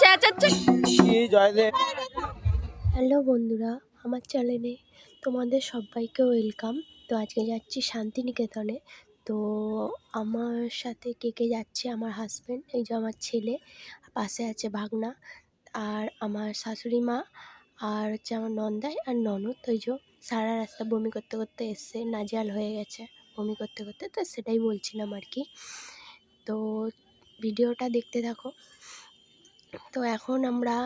চেঁচাচ্ছে। Hello বন্ধুরা আমার চ্যানেলে তোমাদের সবাইকে ওয়েলকাম। তো আজকে যাচ্ছি শান্তিনিকেতনে। তো আমার সাথে কে কে যাচ্ছে? আমার হাজব্যান্ড এই যে আমার ছেলে পাশে আছে ভাগনা আর আমার শাশুড়ি মা আর হচ্ছে আমার নন্দাই আর ননদ। ওই যে সারা রাস্তা বমি করতে করতে এসছে নাজেহাল হয়ে গেছে বমি করতে করতে। তো সেটাই বলছিলাম আর কি। তো ভিডিওটা দেখতে থাকো। তো এখন আমরা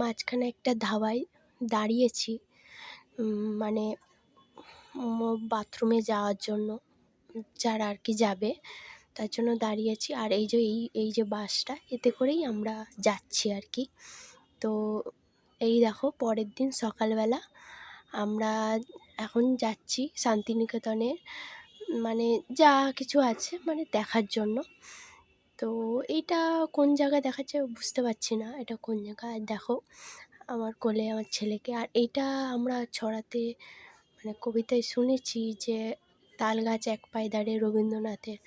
মাঝখানে একটা ধাবায় দাঁড়িয়েছি মানে বাথরুমে যাওয়ার জন্য। যারা আর কি যাবে, তার জন্য দাঁড়িয়েছি। আর এই যে, এই এই যে বাসটা, এতে করেই আমরা যাচ্ছি আর কি। তো এই দেখো, পরের দিন সকালবেলা আমরা এখন যাচ্ছি শান্তিনিকেতনের মানে যা কিছু আছে মানে দেখার জন্য। তো এইটা কোন জায়গায় দেখাচ্ছে বুঝতে পারছি না। এটা কোন জায়গায়? দেখো, আমার কোলে আমার ছেলেকে। আর এইটা আমরা ছড়াতে মানে কবিতায় শুনেছি যে, তাল গাছ এক পায়ে দাঁড়িয়ে রবীন্দ্রনাথের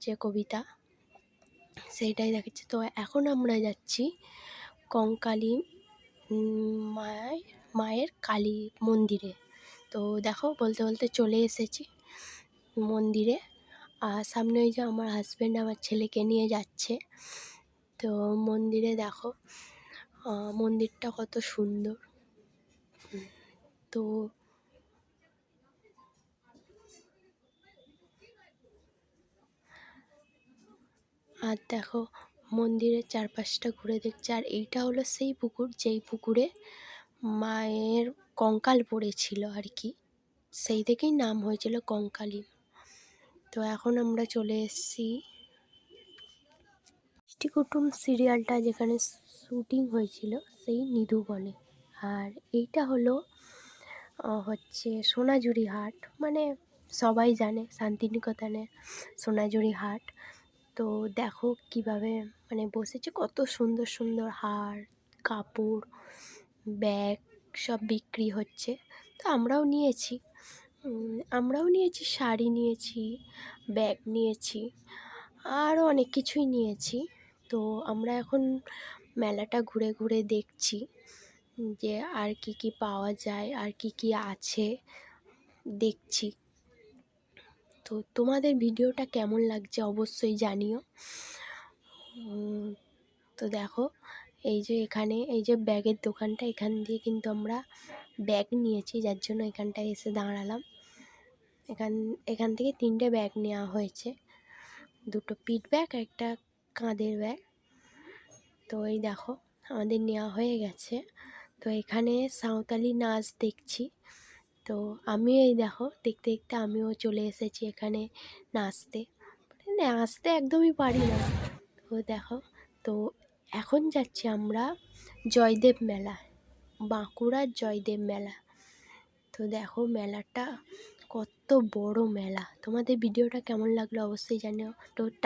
যে কবিতা, সেইটাই দেখাচ্ছে। তো এখন আমরা যাচ্ছি কঙ্কালী মায়ের মায়ের কালী মন্দিরে। তো দেখো, বলতে বলতে চলে এসেছি মন্দিরে। আর সামনে ওই যে আমার হাজব্যান্ড আমার ছেলেকে নিয়ে যাচ্ছে। তো মন্দিরে দেখো মন্দিরটা কত সুন্দর। তো আর দেখো, মন্দিরের চারপাশটা ঘুরে দেখছে। আর এইটা হলো সেই পুকুর, যেই পুকুরে মায়ের কঙ্কাল পড়েছিল আর কি। সেই থেকেই নাম হয়েছিল কঙ্কালী তো এখন আমরা চলে এসেছি মিষ্টি কুটুম সিরিয়ালটা যেখানে শুটিং হয়েছিল, সেই নিধু বনে। আর এইটা হলো হচ্ছে সোনাঝুরি হাট। মানে সবাই জানে শান্তিনিকেতনের সোনাঝুরি হাট। তো দেখো কীভাবে মানে বসেছে, কত সুন্দর সুন্দর হার, কাপড়, ব্যাগ সব বিক্রি হচ্ছে। তো আমরাও নিয়েছি। আমরাও নিয়েছি, শাড়ি নিয়েছি, ব্যাগ নিয়েছি, আরও অনেক কিছুই নিয়েছি। তো আমরা এখন মেলাটা ঘুরে ঘুরে দেখছি যে আর কি কি পাওয়া যায়, আর কি কি আছে, দেখছি। তো তোমাদের ভিডিওটা কেমন লাগছে অবশ্যই জানিও। তো দেখো, এই যে এখানে, এই যে ব্যাগের দোকানটা, এখান দিয়ে কিন্তু আমরা ব্যাগ নিয়েছি, যার জন্য এখানটায় এসে দাঁড়ালাম। এখান এখান থেকে তিনটে ব্যাগ নেওয়া হয়েছে। দুটো পিঠ ব্যাগ একটা কাঁধের ব্যাগ তো এই দেখো, আমাদের নেওয়া হয়ে গেছে। তো এখানে সাঁওতালি নাচ দেখছি। তো আমিও এই দেখো, দেখতে দেখতে আমিও চলে এসেছি এখানে নাচতে। মানে নাচতে একদমই পারি না। তো দেখো, তো এখন যাচ্ছি আমরা জয়দেব মেলা, বাঁকুড়ার জয়দেব মেলা। তো দেখো মেলাটা কত বড় মেলা। তোমাদের ভিডিওটা কেমন লাগল অবশ্যই জানিও। তো টা